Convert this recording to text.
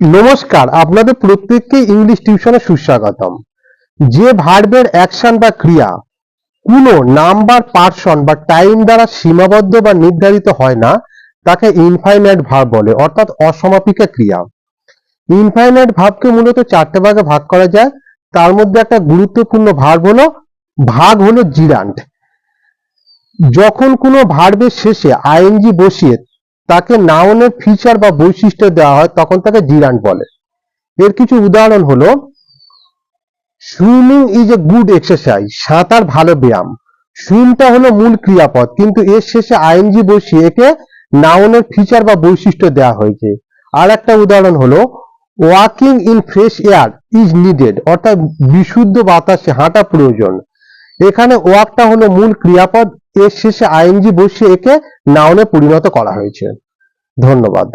নমস্কার, আপনাদের প্রত্যেককে ইংলিশ টিউশনে সুস্বাগতম। যে ভার্বের অ্যাকশন বা ক্রিয়া কোনো নাম্বার, পার্সন বা টাইম দ্বারা সীমাবদ্ধ বা নির্ধারিত হয় না, তাকে ইনফাইনাইট ভার্ব বলে, অর্থাৎ অসমাপিকা ক্রিয়া। ইনফাইনাইট ভাবকে মূলত চারটে ভাগে ভাগ করা যায়। তার মধ্যে একটা গুরুত্বপূর্ণ ভার্ব হলো, ভাগ হলো জিরান্ট। যখন কোনো ভার্বের শেষে আইএনজি বসিয়ে তাকে নাউনের ফিচার বা বৈশিষ্ট্য দেওয়া হয়, তখন তাকে জিরান্ট বলে। এর কিছু উদাহরণ হলো swimming is a good exercise সাঁতার ভালো ব্যায়াম। সুইমটা হলো মূল ক্রিয়াপদ, কিন্তু এর শেষে আইএনজি বসিয়ে একে নাউনের ফিচার বা বৈশিষ্ট্য দেওয়া হয়েছে। আর একটা উদাহরণ হলো walking in fresh air is needed অর্থাৎ বিশুদ্ধ বাতাসে হাঁটা প্রয়োজন। এখানে ওয়াকটা হলো মূল ক্রিয়াপদ। এর শেষে আইএনজি বসিয়ে একে নাউনে পরিণত করা হয়েছে। ধন্যবাদ।